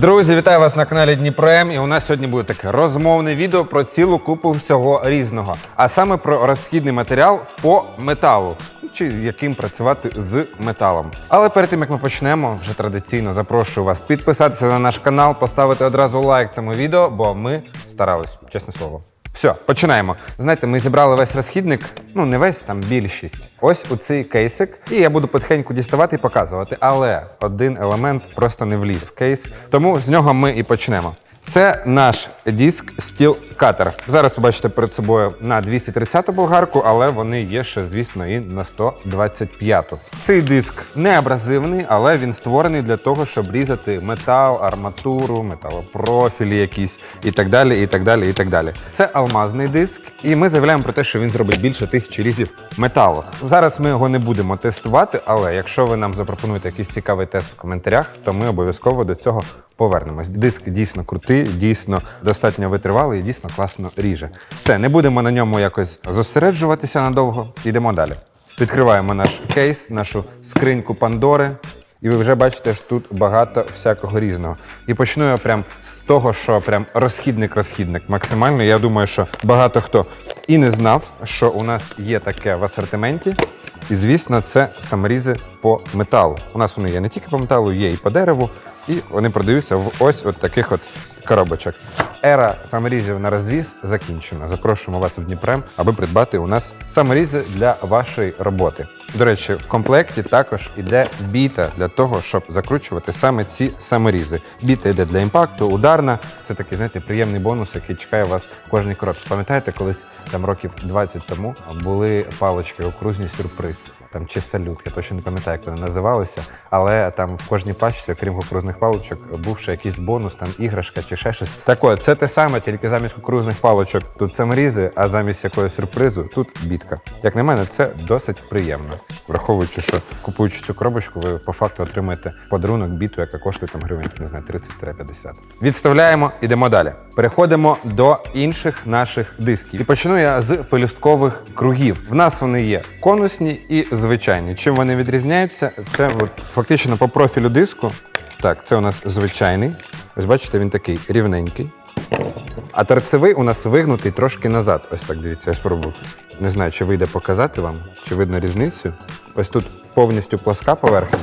Друзі, вітаю вас на каналі Дніпром. І у нас сьогодні буде таке розмовне відео про цілу купу всього різного, а саме про розхідний матеріал по металу. Чи яким працювати з металом. Але перед тим як ми почнемо, вже традиційно запрошую вас підписатися на наш канал, поставити одразу лайк цьому відео, бо ми старались, чесне слово. Все, починаємо. Знаєте, ми зібрали весь розхідник, ну не весь, там більшість. Ось у цей кейсик. І я буду потихеньку діставати і показувати. Але один елемент просто не вліз в кейс. Тому з нього ми і почнемо. Це наш диск Steel Cutter. Зараз ви бачите перед собою на 230-ту болгарку, але вони є ще, звісно, і на 125-ту. Цей диск не абразивний, але він створений для того, щоб різати метал, арматуру, металопрофілі якісь і так далі. і так далі, і так далі. Це алмазний диск, і ми заявляємо про те, що він зробить більше тисячі різів металу. Зараз ми його не будемо тестувати, але якщо ви нам запропонуєте якийсь цікавий тест в коментарях, то ми обов'язково до цього повернемось. Диск дійсно крутий, дійсно достатньо витривалий і дійсно класно ріже. Все, не будемо на ньому якось зосереджуватися надовго. Йдемо далі. Відкриваємо наш кейс, нашу скриньку Пандори. І ви вже бачите, що тут багато всякого різного. І почну я прям з того, що прям розхідник-розхідник максимально. Я думаю, що багато хто і не знав, що у нас є таке в асортименті. І звісно, це саморізи по металу. У нас вони є не тільки по металу, є і по дереву, і вони продаються в ось от таких от коробочок. Ера саморізів на розвіз закінчена. Запрошуємо вас в Дніпрем, аби придбати у нас саморізи для вашої роботи. До речі, в комплекті також іде біта для того, щоб закручувати саме ці саморізи. Біта йде для імпакту, ударна. Це такий, знаєте, приємний бонус, який чекає вас в кожній коробці. Пам'ятаєте, колись там років 20 тому були палочки окружні сюрприз. Там чи салют, я точно не пам'ятаю, як вони називалися, але там в кожній пачці, окрім кукурузних паличок, був ще якийсь бонус, там іграшка чи ще щось. Так от, це те саме, тільки замість кукурузних паличок тут саморізи, а замість якогось сюрпризу тут бітка. Як на мене, це досить приємно. Враховуючи, що купуючи цю коробочку, ви по факту отримаєте подарунок біту, яка коштує там гривень, не знаю, 30-50. Відставляємо, ідемо далі. Переходимо до інших наших дисків. І почну я з пелюсткових кругів. В нас вони є конусні і звичайні. Чим вони відрізняються? Це от, фактично по профілю диску. Так, це у нас звичайний. Ось бачите, він такий рівненький. А торцевий у нас вигнутий трошки назад. Ось так дивіться, я спробую. Не знаю, чи вийде показати вам, чи видно різницю. Ось тут повністю пласка поверхня,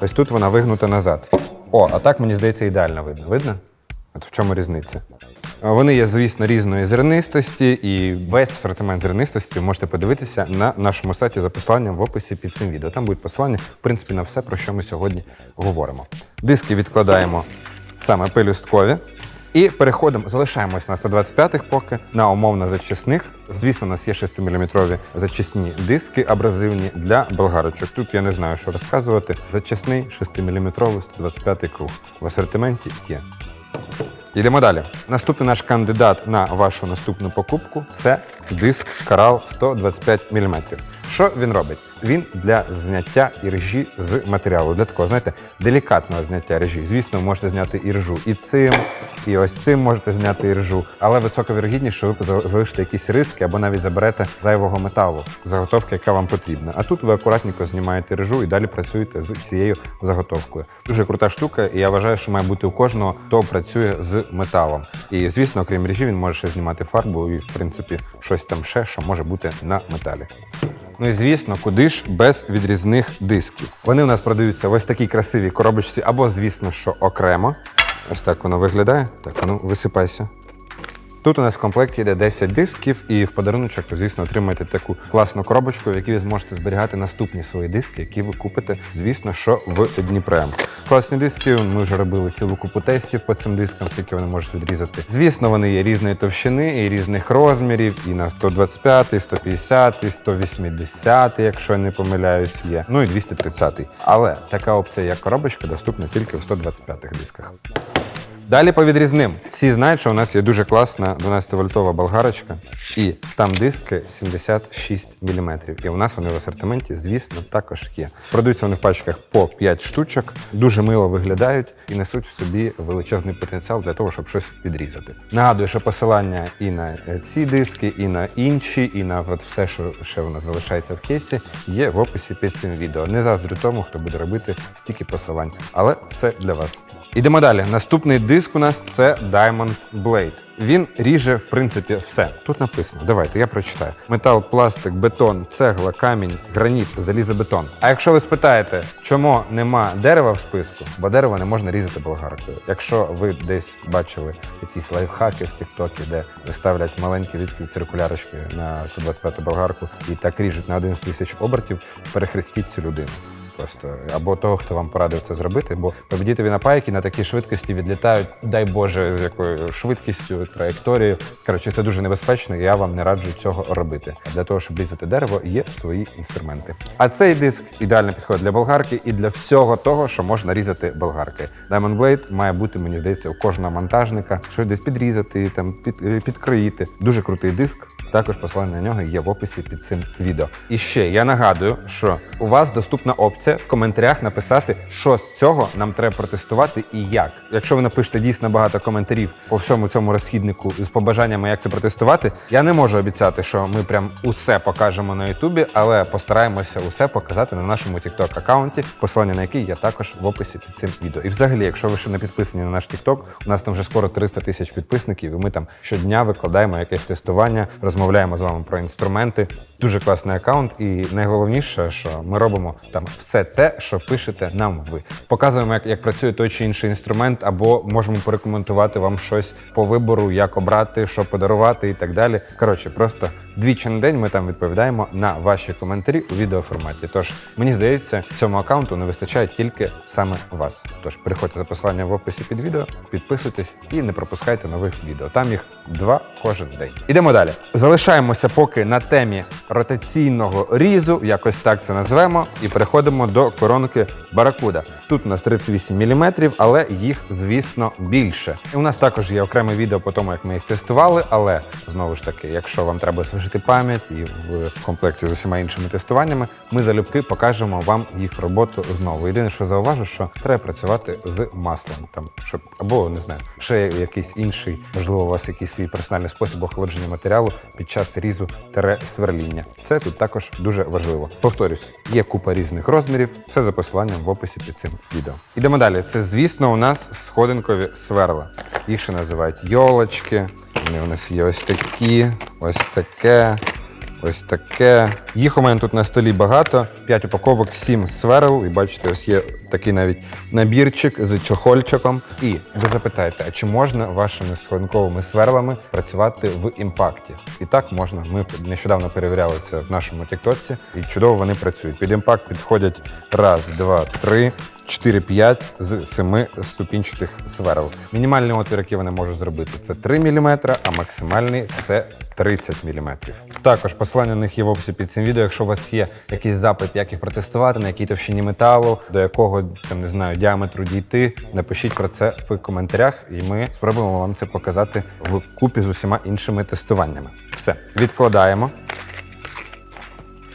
ось тут вона вигнута назад. О, а так мені здається ідеально видно. Видно? От в чому різниця? Вони є, звісно, різної зернистості, і весь асортимент зернистості ви можете подивитися на нашому сайті за посиланням в описі під цим відео. Там будуть посилання, в принципі, на все, про що ми сьогодні говоримо. Диски відкладаємо саме пелюсткові. І переходимо, залишаємось на 125-х поки на умовно зачисних. Звісно, у нас є 6-мм зачисні диски абразивні для болгарочок. Тут я не знаю, що розказувати. Зачисний 6-мм 125 круг в асортименті є. Йдемо далі. Наступний наш кандидат на вашу наступну покупку це диск Корал 125 мм. Що він робить? Він для зняття іржі з матеріалу, для такого, знаєте, делікатного зняття іржі. Звісно, можете зняти іржу і цим, і ось цим можете зняти іржу. Але висока що ви залишите якісь риски або навіть заберете зайвого металу, заготовки, яка вам потрібна. А тут ви акуратненько знімаєте іржу і далі працюєте з цією заготовкою. Дуже крута штука, і я вважаю, що має бути у кожного, хто працює з металом. І звісно, окрім ріжі, він може ще знімати фарбу і, в принципі, щось там ще, що може бути на металі. Ну і звісно, куди ж без відрізних дисків. Вони у нас продаються в ось такій красивій коробочці, або, звісно, що окремо. Ось так воно виглядає. Так, ну висипайся. Тут у нас в комплекті йде 10 дисків, і в подаруночок звісно, отримаєте таку класну коробочку, в якій ви зможете зберігати наступні свої диски, які ви купите, звісно, що в Дніпрем. Класні диски. Ми вже робили цілу купу тестів по цим дискам, скільки вони можуть відрізати. Звісно, вони є різної товщини і різних розмірів, і на 125, 150, 180, якщо я не помиляюсь, є. Ну і 230. Але така опція, як коробочка, доступна тільки в 125 дисках. Далі по відрізним. Всі знають, що у нас є дуже класна 12-вольтова болгарочка, і там диски 76 мм. І у нас вони в асортименті, звісно, також є. Продаються вони в пачках по 5 штучок, дуже мило виглядають і несуть в собі величезний потенціал для того, щоб щось відрізати. Нагадую, що посилання і на ці диски, і на інші, і на от все, що ще у нас залишається в кейсі, є в описі під цим відео. Не заздрю тому, хто буде робити стільки посилань, але все для вас. Ідемо далі. Наступний диск у нас це Diamond Blade. Він ріже, в принципі, все. Тут написано. Давайте я прочитаю: метал, пластик, бетон, цегла, камінь, граніт, залізобетон. А якщо ви спитаєте, чому нема дерева в списку, бо дерево не можна різати болгаркою. Якщо ви десь бачили якісь лайфхаки в Тіктокі, де ставлять маленькі диски циркулярочки на 125 болгарку і так ріжуть на 11 тисяч обертів, перехрестіть цю людину. Просто або того, хто вам порадив це зробити, бо побідітові напайки на такій швидкості відлітають, дай Боже, з якою швидкістю, траєкторією. Коротше, це дуже небезпечно, і я вам не раджу цього робити. Для того, щоб різати дерево, є свої інструменти. А цей диск ідеально підходить для болгарки і для всього того, що можна різати болгарки. Diamond Blade має бути, мені здається, у кожного монтажника щось десь підрізати, там під, е, підкроїти. Дуже крутий диск. Також посилання на нього є в описі під цим відео. І ще я нагадую, що у вас доступна опція в коментарях написати, що з цього нам треба протестувати і як. Якщо ви напишете дійсно багато коментарів по всьому цьому розхіднику з побажаннями, як це протестувати, я не можу обіцяти, що ми прям усе покажемо на Ютубі, але постараємося усе показати на нашому TikTok аккаунті, посилання на який є також в описі під цим відео. І взагалі, якщо ви ще не підписані на наш TikTok, у нас там вже скоро 300 тисяч підписників, і ми там щодня викладаємо якесь тестування, розмовляємо з вами про інструменти. Дуже класний аккаунт, і найголовніше, що ми робимо там все те, що пишете нам ви. Показуємо, як, як працює той чи інший інструмент, або можемо порекоментувати вам щось по вибору, як обрати, що подарувати і так далі. Коротше, просто двічі на день ми там відповідаємо на ваші коментарі у відеоформаті. Тож мені здається, цьому аккаунту не вистачає тільки саме вас. Тож переходьте за посиланням в описі під відео, підписуйтесь і не пропускайте нових відео. Там їх два кожен день. Ідемо далі. Залишаємося поки на темі ротаційного різу, якось так це назвемо, і переходимо до коронки Баракуда. Тут у нас 38 мм, але їх, звісно, більше. І у нас також є окреме відео по тому, як ми їх тестували. Але знову ж таки, якщо вам треба освіжити пам'ять і в комплекті з усіма іншими тестуваннями, ми залюбки покажемо вам їх роботу знову. Єдине, що зауважу, що треба працювати з маслом, там щоб або не знаю, ще якийсь інший, можливо, у вас якийсь свій персональний спосіб охолодження матеріалу під час різу сверління. Це тут також дуже важливо. Повторюсь, є купа різних розмірів. Все за посиланням в описі під цим відео. Ідемо далі. Це, звісно, у нас сходинкові сверла. Їх ще називають йолочки. Вони у нас є ось такі, ось таке. Ось таке. Їх у мене тут на столі багато. 5 упаковок, 7 сверл. І бачите, ось є такий навіть набірчик з чохольчиком. І ви запитаєте, а чи можна вашими сходинковими сверлами працювати в імпакті? І так можна. Ми нещодавно перевіряли це в нашому тіктоці, і чудово вони працюють. Під імпакт підходять раз, два, три. 4-5 з 7 ступінчатих сверл. Мінімальний отвір, який вони можуть зробити, це 3 мм, а максимальний це 30 мм. Також посилання на них є в описі під цим відео. Якщо у вас є якийсь запит, як їх протестувати, на якій товщині металу, до якого там не знаю діаметру дійти, напишіть про це в коментарях, і ми спробуємо вам це показати в купі з усіма іншими тестуваннями. Все, відкладаємо.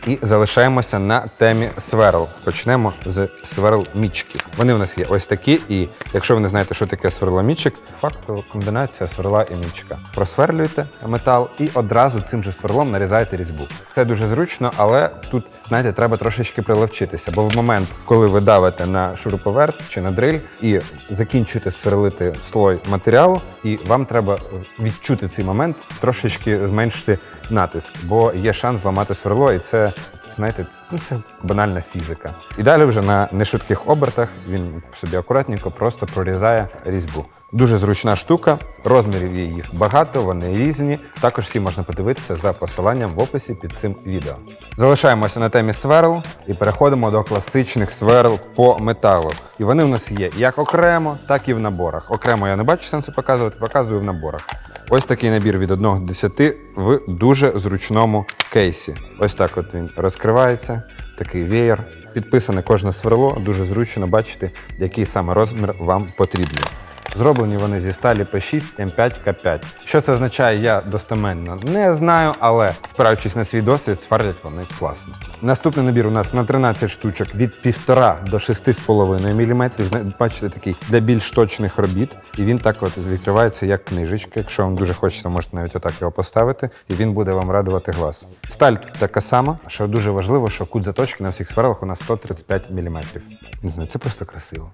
І залишаємося на темі сверл. Почнемо з сверл мічки. Вони у нас є ось такі, і якщо ви не знаєте, що таке сверломічик, факту комбінація сверла і мічка. Просверлюєте метал і одразу цим же сверлом нарізаєте різьбу. Це дуже зручно, але тут, знаєте, треба трошечки приловчитися, бо в момент, коли ви давите на шуруповерт чи на дриль і закінчуєте сверлити слой матеріалу, і вам треба відчути цей момент, трошечки зменшити натиск, бо є шанс зламати сверло, і це, знаєте, це, ну, це банальна фізика. І далі вже на нешвидких обертах він собі акуратненько просто прорізає різьбу. Дуже зручна штука, розмірів їх багато, вони різні. Також всі можна подивитися за посиланням в описі під цим відео. Залишаємося на темі сверл і переходимо до класичних сверл по металу. І вони у нас є як окремо, так і в наборах. Окремо я не бачу сенсу показувати, показую в наборах. Ось такий набір від 1 до 10 в дуже зручному кейсі. Ось так от він розкривається, такий веєр. Підписане кожне сверло, дуже зручно бачити, який саме розмір вам потрібен. Зроблені вони зі сталі P6 M5 K5. Що це означає, я достеменно не знаю, але спираючись на свій досвід, сверлять вони класно. Наступний набір у нас на 13 штучок від 1,5 до 6,5 мм. Бачите, такий для більш точних робіт. І він так от відкривається як книжечка. Якщо вам дуже хочеться, можете навіть отак його поставити, і він буде вам радувати глаз. Сталь тут така сама, що дуже важливо, що кут заточки на всіх сверлах у нас 135 мм. Не знаю, це просто красиво.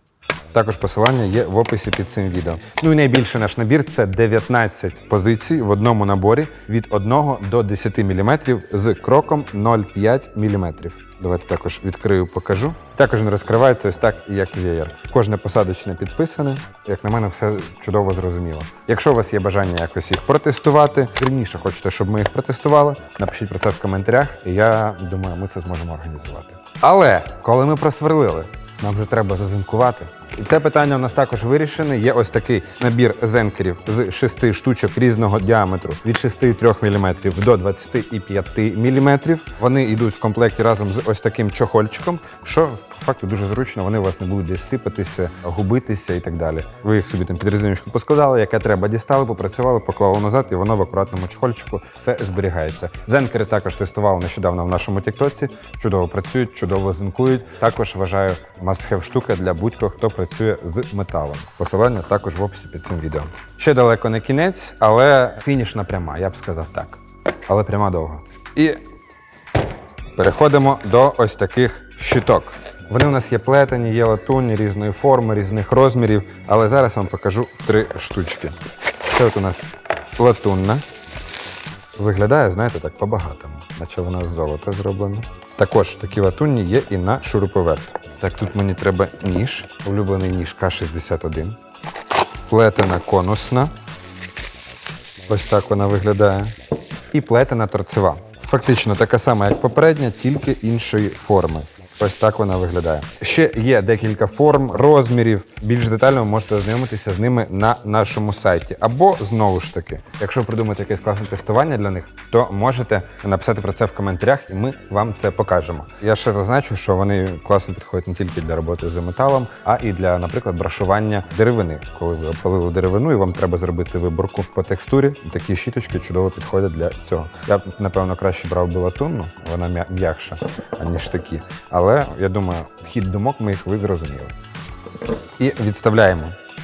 Також посилання є в описі під цим відео. Ну і найбільший наш набір це 19 позицій в одному наборі від 1 до 10 мм з кроком 0,5 мм. Давайте також відкрию, покажу. Також він розкривається ось так, як веєр. Кожне посадочне підписане. Як на мене, все чудово зрозуміло. Якщо у вас є бажання якось їх протестувати, вірніше хочете, щоб ми їх протестували, напишіть про це в коментарях, і я думаю, ми це зможемо організувати. Але коли ми просверлили, нам вже треба зазинкувати. І це питання у нас також вирішене. Є ось такий набір зенкерів з 6 штучок різного діаметру від 6,3 мм до 25 мм. Вони йдуть в комплекті разом з ось таким чохольчиком, що по факту дуже зручно. Вони у вас не будуть десь сипатися, губитися і так далі. Ви їх собі там під резиночку поскладали, яке треба, дістали, попрацювали, поклали назад, і воно в акуратному чохольчику все зберігається. Зенкери також тестували нещодавно в нашому тіктоці. Чудово працюють, чудово зинкують. Також вважаю must-have штука для будь-кого, хто працює з металом. Посилання також в описі під цим відео. Ще далеко не кінець, але фінішна пряма, я б сказав так. Але пряма довго. І переходимо до ось таких щиток. Вони у нас є плетені, є латунні різної форми, різних розмірів, але зараз вам покажу три штучки. Це от у нас латунна. Виглядає, знаєте, так по-багатому, наче вона з золота зроблена. Також такі латунні є і на шуруповерт. Так, тут мені треба ніж, улюблений ніж К-61. Плетена конусна. Ось так вона виглядає. І плетена торцева. Фактично така сама, як попередня, тільки іншої форми. Ось так вона виглядає. Ще є декілька форм, розмірів. Більш детально ви можете ознайомитися з ними на нашому сайті. Або знову ж таки, якщо придумати якесь класне тестування для них, то можете написати про це в коментарях, і ми вам це покажемо. Я ще зазначу, що вони класно підходять не тільки для роботи з металом, а і для, наприклад, брашування деревини. Коли ви опалили деревину і вам треба зробити виборку по текстурі, такі щіточки чудово підходять для цього. Я б, напевно, краще брав би латунну, вона м'якша, аніж такі. Але я думаю, хід думок ми їх ви зрозуміли. І відставляємо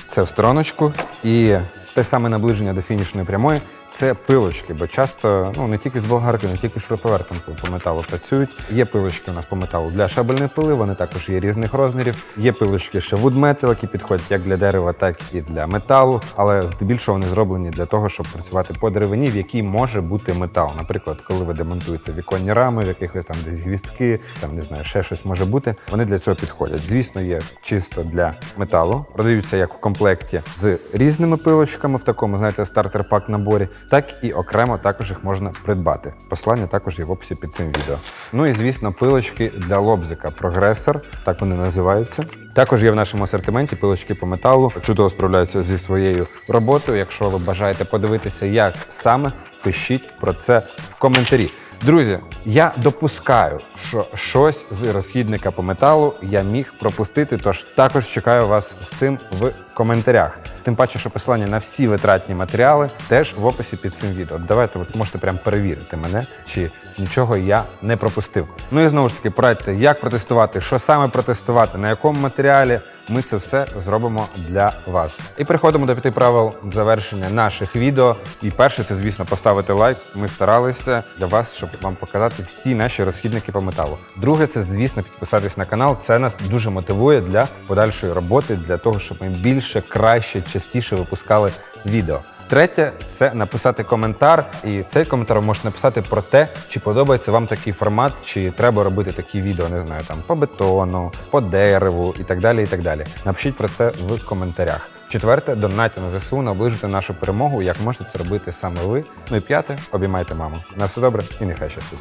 це в стороночку. І те саме наближення до фінішної прямої це пилочки, бо часто ну не тільки з болгарки, не тільки шуруповертом по, металу працюють. Є пилочки у нас по металу для шабельної пили, вони також є різних розмірів. Є пилочки ще wood які підходять як для дерева, так і для металу. Але здебільшого вони зроблені для того, щоб працювати по деревині, в якій може бути метал. Наприклад, коли ви демонтуєте віконні рами, в якихось там десь гвістки, там не знаю, ще щось може бути. Вони для цього підходять. Звісно, є чисто для металу. Продаються як в комплекті з різними пилочками в такому, знаєте, стартер-пак наборі, так і окремо також їх можна придбати. Посилання також є в описі під цим відео. Ну і звісно, пилочки для лобзика прогресор, так вони називаються. Також є в нашому асортименті пилочки по металу. Чудово справляються зі своєю роботою. Якщо ви бажаєте подивитися, як саме, пишіть про це в коментарі. Друзі, я допускаю, що щось з розхідника по металу я міг пропустити, тож також чекаю вас з цим в коментарях. Тим паче, що посилання на всі витратні матеріали теж в описі під цим відео. Давайте от можете прям перевірити мене, чи нічого я не пропустив. Ну і знову ж таки, порадьте, як протестувати, що саме протестувати, на якому матеріалі. Ми це все зробимо для вас. І переходимо до п'яти правил завершення наших відео. І перше, це звісно поставити лайк. Ми старалися для вас, щоб вам показати всі наші розхідники по металу. Друге, це звісно підписатись на канал. Це нас дуже мотивує для подальшої роботи, для того, щоб ми більше, краще, частіше випускали відео. Третє це написати коментар, і цей коментар ви можете написати про те, чи подобається вам такий формат, чи треба робити такі відео, не знаю, там по бетону, по дереву і так далі. І так далі. Напишіть про це в коментарях. Четверте, донатьте на ЗСУ, наближити нашу перемогу, як можете це робити саме ви. Ну і п'яте, обіймайте маму. На все добре і нехай щастить.